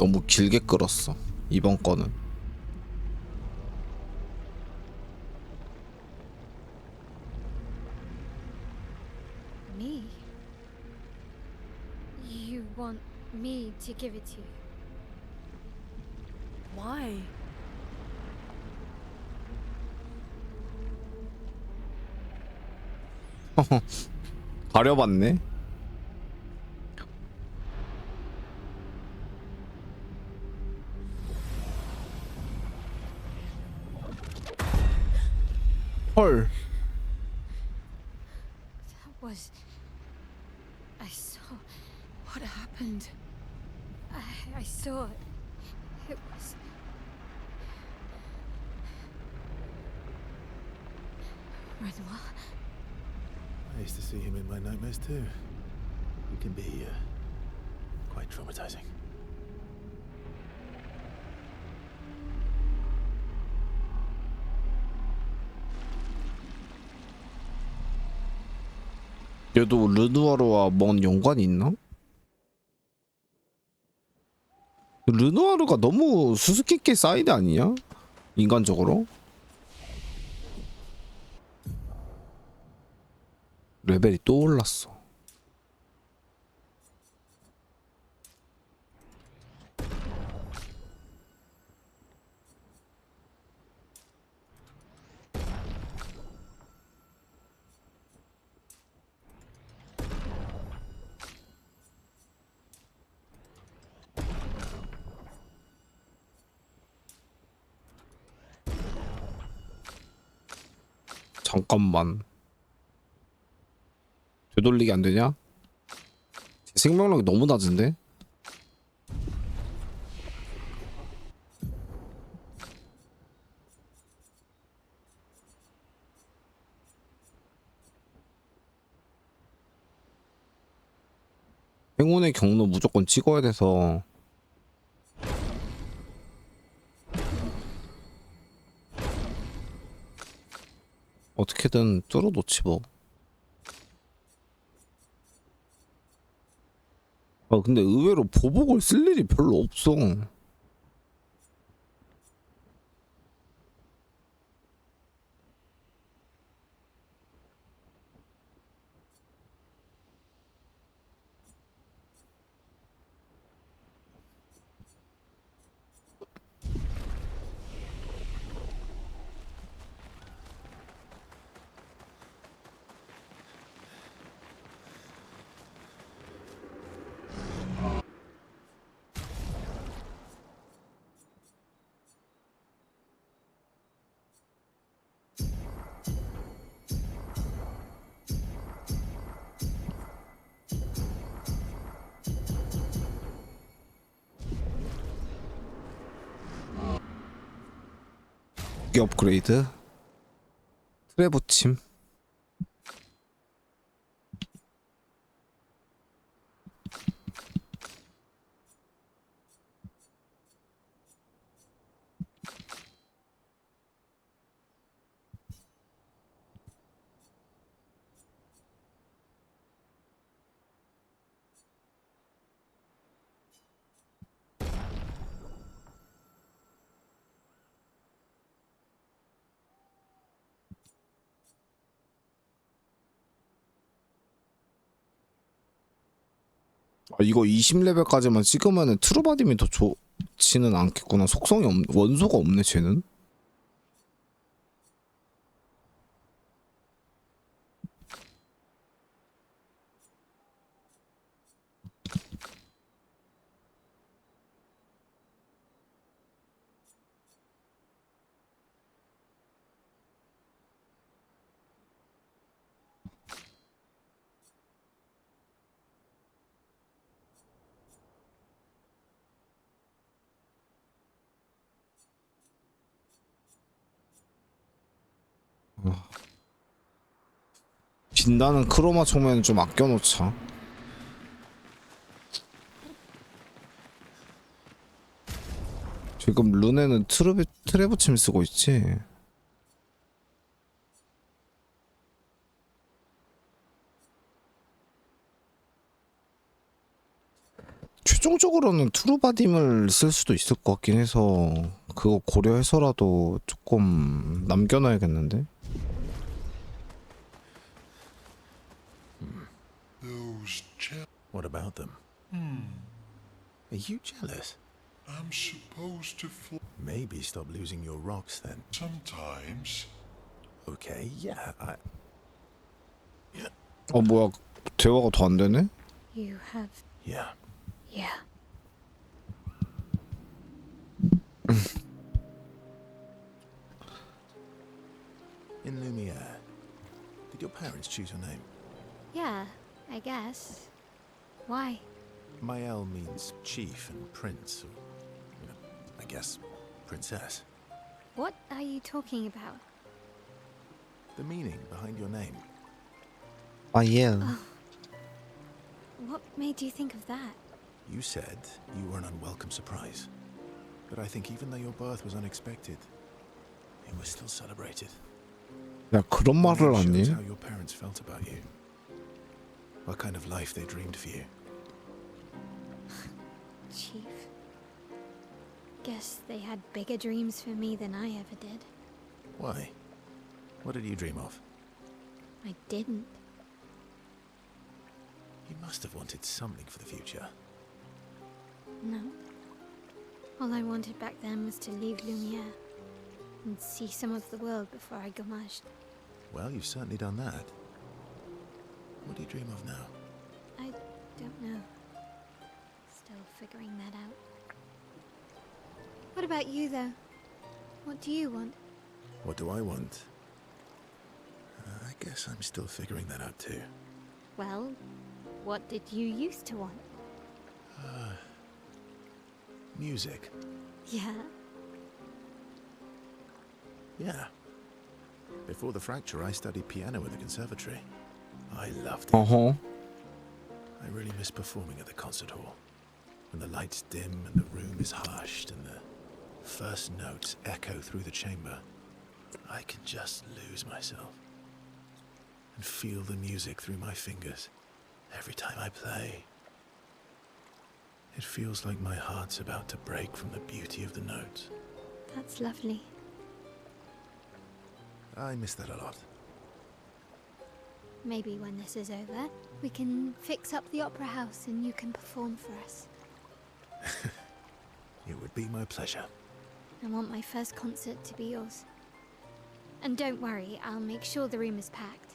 너무 길게 끌었어 이번 거는 Me? You want me to give it to you? Why? 가려봤네 I saw. What happened? I, I saw it. It was. Renoir? I used to see him in my nightmares too. He can be uh, quite traumatizing. 얘도 르누아르와 뭔 연관이 있나? 르누아르가 너무 수수께끼 사이드 아니냐? 인간적으로? 레벨이 또 올랐어. 잠깐만. 되돌리기 안 되냐? 제 생명력이 너무 낮은데? 행운의 경로 무조건 찍어야 돼서 어떻게든 뚫어놓지 뭐. 아 근데 의외로 보복을 쓸 일이 별로 없어. 업그레이드. 트레버침 아, 이거 20레벨까지만 찍으면은 트루바딤이 더 좋지는 않겠구나. 속성이 없 원소가 없네 쟤는 빛나는 크로마 총면은 좀 아껴놓자. 지금 룬에는 트르베, 트레버침 쓰고 있지. 최종적으로는 투르바딤을 쓸 수도 있을 것 같긴 해서 그거 고려해서라도 조금 남겨놔야겠는데 What about them? Are you jealous? I'm supposed to fly Maybe stop losing your rocks then. sometimes. Okay, yeah, I. 어 뭐야 대화가 더 안 되네? You have. Yeah. Yeah. In Lumiere, did your parents choose your name? Yeah, I guess. Why? Mael means chief and prince, or, you know, I guess, princess. What are you talking about? The meaning behind your name. 아 예. What made you think of that? You said you were an unwelcome surprise. But I think even though your birth was unexpected, it was still celebrated. 야 그런 말을 It shows 하니? how your parents felt about you. What kind of life they dreamed for you. Chief. Guess they had bigger dreams for me than I ever did. Why? What did you dream of? I didn't. You must have wanted something for the future. No. All I wanted back then was to leave Lumiere and see some of the world before I gommaged. Well, you've certainly done that. What do you dream of now? I don't know. Still figuring that out. What about you, though? What do you want? What do I want? Uh, I guess I'm still figuring that out too. Well, what did you used to want? Music. Yeah. Yeah. Before the fracture, I studied piano at the conservatory. I loved it. Uh huh. I really miss performing at the concert hall. When the lights dim and the room is hushed and the first notes echo through the chamber, I can just lose myself and feel the music through my fingers every time I play. It feels like my heart's about to break from the beauty of the notes. That's lovely. I miss that a lot. Maybe when this is over, we can fix up the opera house and you can perform for us. It would be my pleasure. I want my first concert to be yours. And don't worry, I'll make sure the room is packed.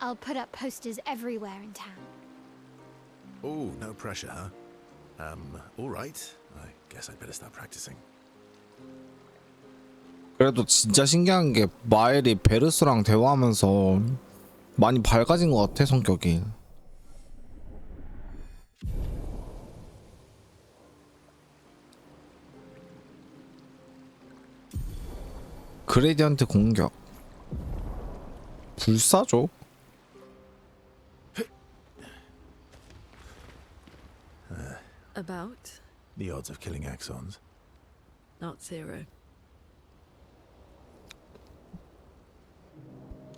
I'll put up posters everywhere in town. Oh, no pressure, huh? Um, all right. I guess I'd better start practicing. 그래도 진짜 신기한 게 마엘이 베르스랑 대화하면서 많이 밝아진 것 같아 성격이. 그레디언트 공격. 불사조? About? The odds of killing axons. Not zero.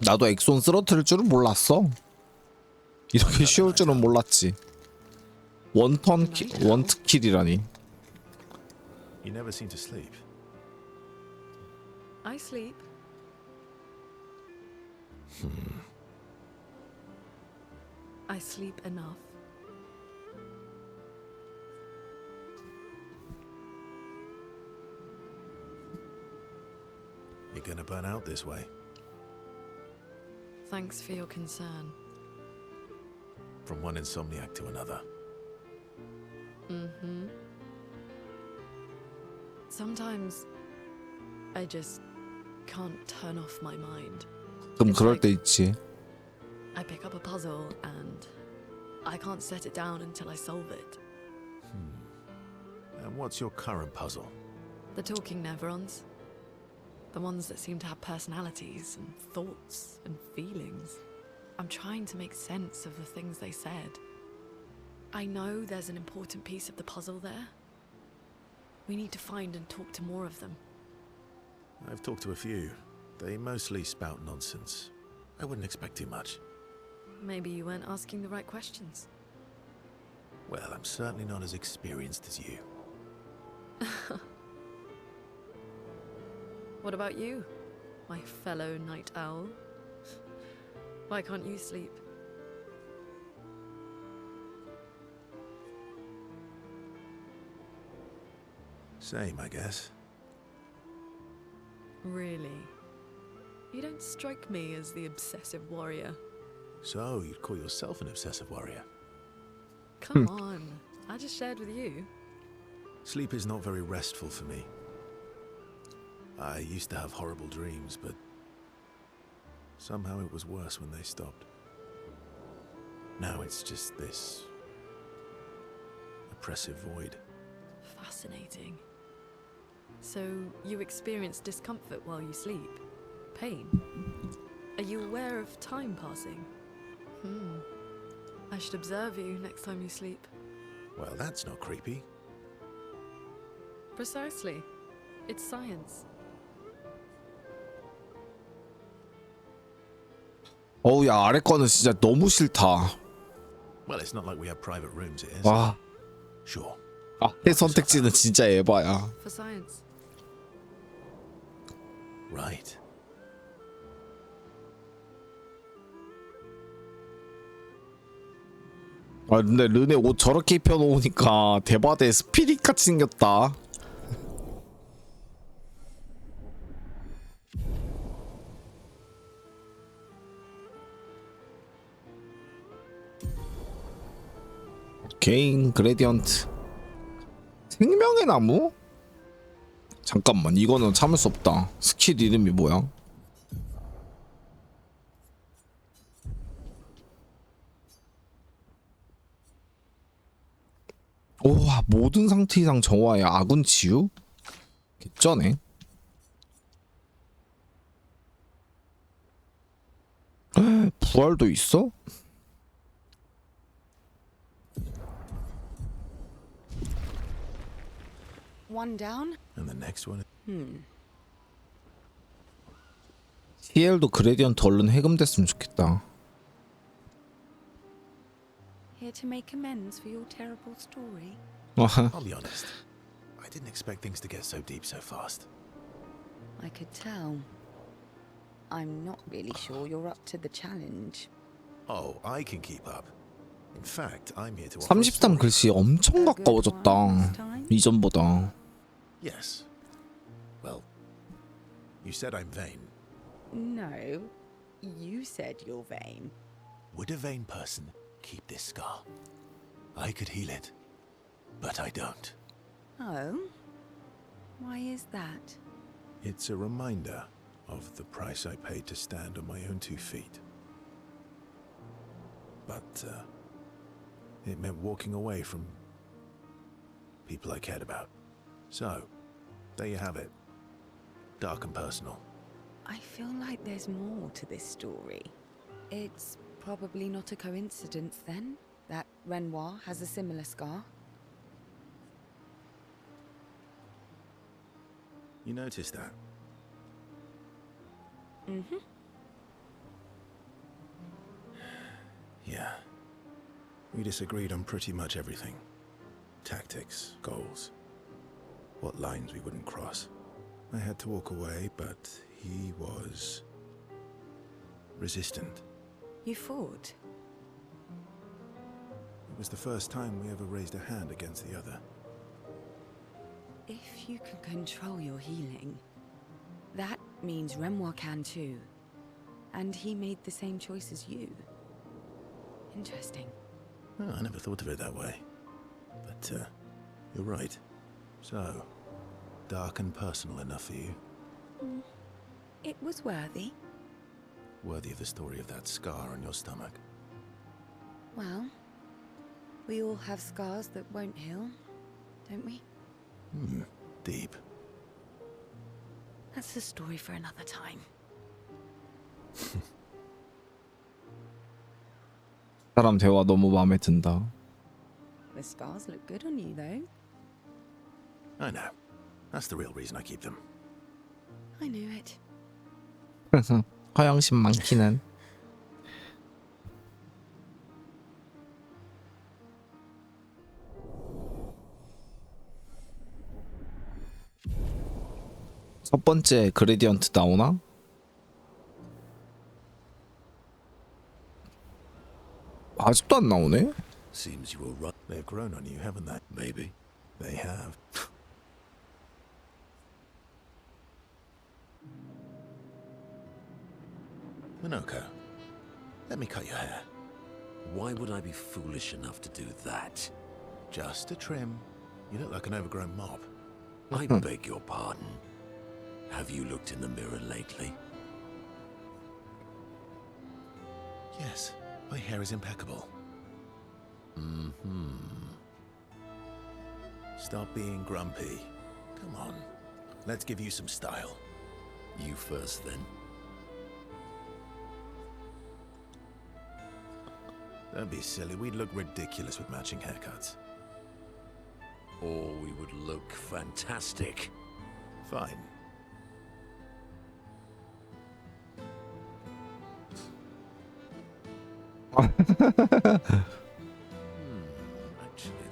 나도 엑손 쓰러뜨릴 줄은 몰랐어. 이렇게 쉬울 줄은 몰랐지. 원턴 키, 원트 킬이라니. You never seem to sleep. I sleep. I sleep enough. You're gonna burn out this way. Thanks for your concern. From one insomniac to another. Mm-hmm. Sometimes I just can't turn off my mind. 그럼 그럴 때 있지. I pick up a puzzle and I can't set it down until I solve it. And what's your current puzzle? The talking Neverons. The ones that seem to have personalities and thoughts and feelings. I'm trying to make sense of the things they said. I know there's an important piece of the puzzle there. We need to find and talk to more of them. I've talked to a few. They mostly spout nonsense. I wouldn't expect too much. Maybe you weren't asking the right questions. Well, I'm certainly not as experienced as you. What about you, my fellow night owl? Why can't you sleep? Same, I guess. Really? You don't strike me as the obsessive warrior. So, you'd call yourself an obsessive warrior. Come hmm. on, I just shared with you. Sleep is not very restful for me. I used to have horrible dreams, but somehow it was worse when they stopped. Now it's just this oppressive void. Fascinating. So, you experience discomfort while you sleep? Pain? Are you aware of time passing? Hmm. I should observe you next time you sleep. Well, that's not creepy. Precisely. It's science. 어우 야 아래 거는 진짜 너무 싫다. Well, it's not like we have private rooms, it is. 와 Sure. 앞에 선택지는 진짜 에바야. For science. Right. 아 근데 르네 옷 저렇게 입혀놓으니까 대바대 스피릿 같이 생겼다. 개인 그레디언트 생명의 나무? 잠깐만 이거는 참을 수 없다. 스킬 이름이 뭐야? 오와 모든 상태 이상 정화의 아군 치유? 개쩌네 부활도 있어? One down? And the next one. CL도 그레디언트 얼른 해금됐으면 좋겠다 Here to make amends for your terrible story? I'll be honest. I didn't expect things to get so deep so fast. I could tell. I'm not really sure you're up to the challenge. Oh, I can keep up. In fact, I'm here to offer a 33 story. 글씨 엄청 가까워졌다 이전보다 Yes. Well, you said I'm vain. No, you said you're vain. Would a vain person keep this scar? I could heal it, but I don't. Oh? Why is that? It's a reminder of the price I paid to stand on my own two feet. But uh, it meant walking away from people I cared about. So, there you have it. Dark and personal. I feel like there's more to this story. It's probably not a coincidence then that Renoir has a similar scar. You noticed that? Mm-hmm. Yeah. We disagreed on pretty much everything tactics, goals, what lines we wouldn't cross. I had to walk away, but he was. resistant. You fought? It was the first time we ever raised a hand against the other. If you can control your healing, that means Renoir can too. And he made the same choice as you. Interesting. Oh, I never thought of it that way. But, uh, you're right. So, dark and personal enough for you? It was worthy. Worthy of the story of that scar on your stomach. Well, we all have scars that won't heal, don't we? Hmm, deep. That's a story for another time. 사람 대화 너무 마음에 든다 The scars look good on you, though. I know. That's the real reason I keep them. I knew it. 그래서 허영심 많기는 첫 번째 그레디언트 나오나? 아직도 안 나오네. Seems you were right. They've grown on you, haven't they? Maybe. They have. Minoko, let me cut your hair. Why would I be foolish enough to do that? Just a trim. You look like an overgrown mob. I beg your pardon. Have you looked in the mirror lately? Yes, my hair is impeccable. Mm-hmm. Stop being grumpy. Come on. Let's give you some style. You first, then. Don't be silly. We'd look ridiculous with matching haircuts. Or we would look fantastic. Fine. Actually,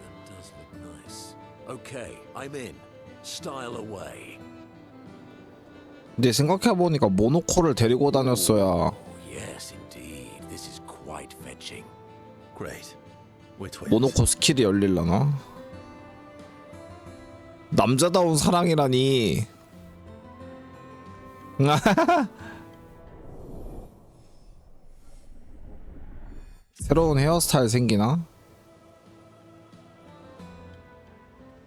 that does look nice. Okay, I'm in. Style away. 근데 생각해보니까 모노코를 데리고 다녔어야 모노코 스킬이 열릴라나? 남자다운 사랑이라니. 새로운 헤어스타일 생기나?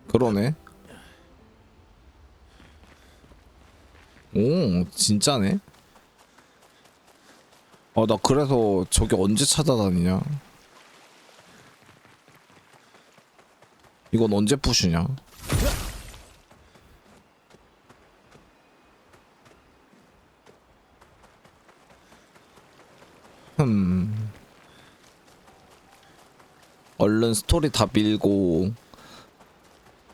그러네. 오 진짜네? 아 나 그래서 저기 언제 찾아다니냐 이건 언제 푸시냐? 흠. 얼른 스토리 다 밀고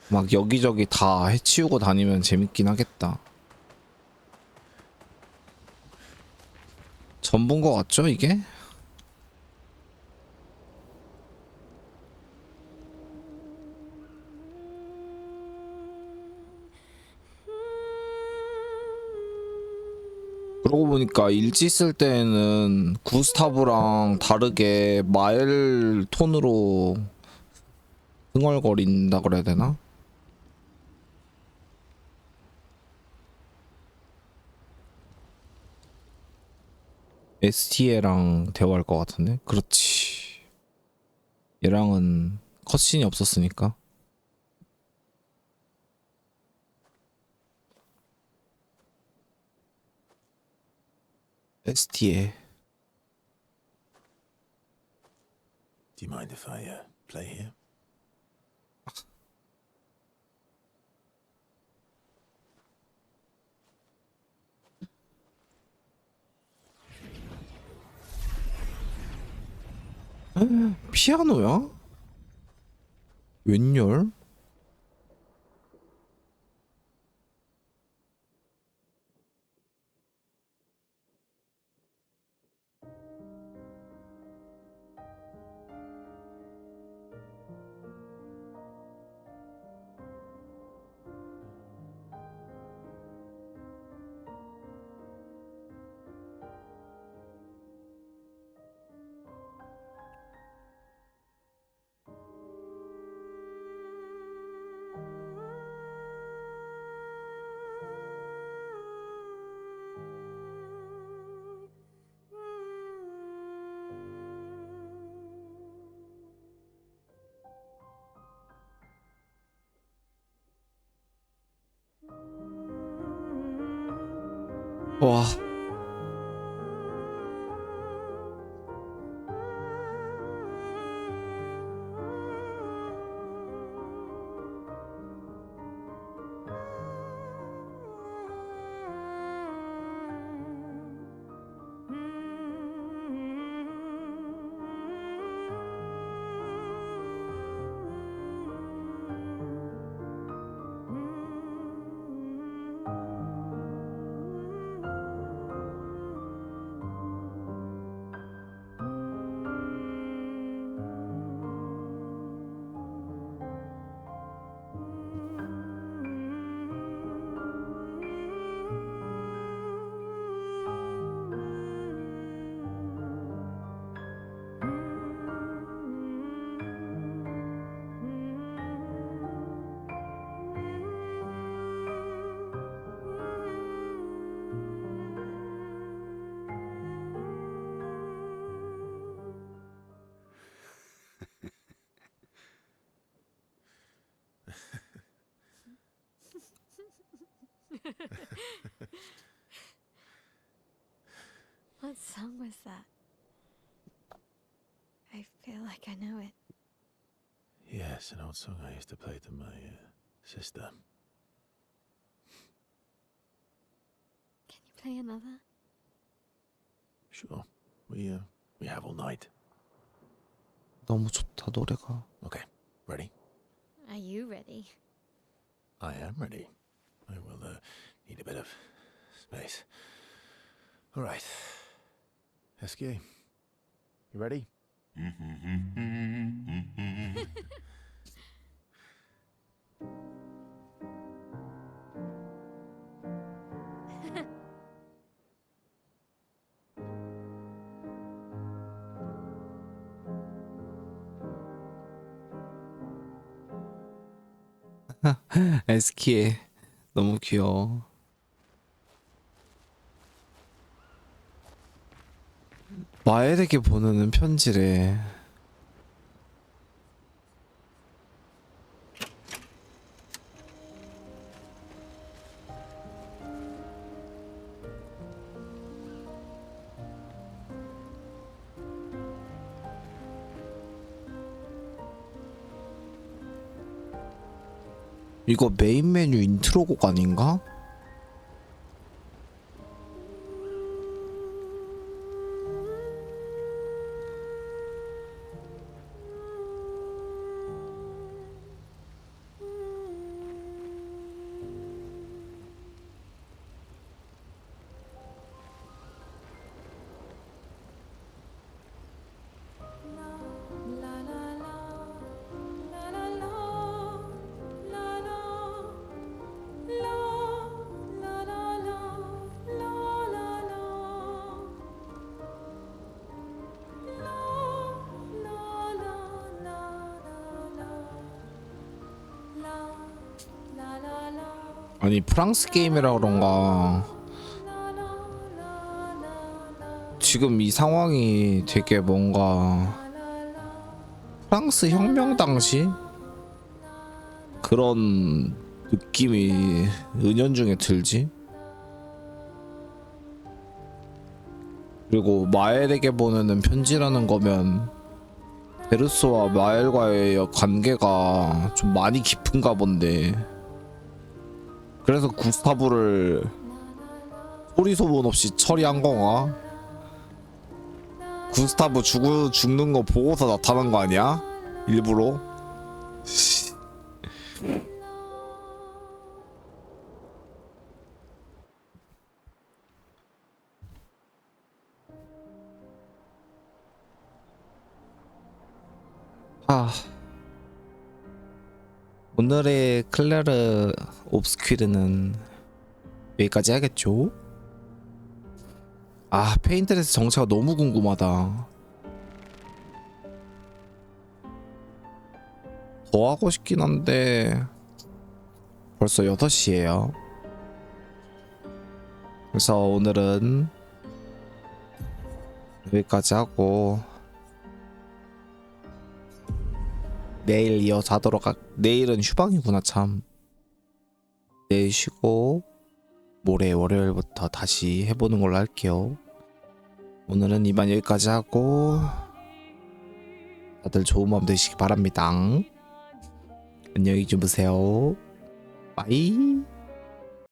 막 여기저기 다 해치우고 다니면 재밌긴 하겠다. 전부인 것 같죠 이게? 그러고 보니까 일지 쓸 때는 구스타브랑 다르게 마일 톤으로 흥얼거린다 그래야 되나? STA랑 대화할 것 같은데? 그렇지. 얘랑은 컷신이 없었으니까. STA. Do you mind if I uh, play here? 피아노야? 웬열? 哇。what song was that? I feel like I know it. Yes, an old song I used to play to my uh, sister. Can you play another? Sure. We uh, we have all night. 너무 좋다 노래가. Okay. Ready? Are you ready? I am ready. I will uh, need a bit of space. All right. SK, you ready? SK 너무 귀여워. 마엘에게 보내는 편지래. 이거 메인 메뉴 인트로곡 아닌가? 아니 프랑스 게임이라 그런가. 지금 이 상황이 되게 뭔가 프랑스 혁명 당시 그런 느낌이 은연중에 들지? 그리고 마엘에게 보내는 편지라는 거면 베르스와 마엘과의 관계가 좀 많이 깊은가 본데 그래서 구스타브를 소리 소문 없이 처리한 건가? 구스타브 죽, 죽는 거 보고서 나타난 거 아니야? 일부러? 아 오늘의 클레르 옵스퀴르는 여기까지 하겠죠? 아 페인트레스 정체가 너무 궁금하다 더 하고 싶긴 한데 벌써 6시에요 그래서 오늘은 여기까지 하고 내일 이어 자도록 할 내일은 휴방이구나 참. 내일 쉬고 모레 월요일부터 다시 해보는 걸로 할게요. 오늘은 이만 여기까지 하고 다들 좋은 밤 되시기 바랍니다. 안녕히 주무세요. 빠이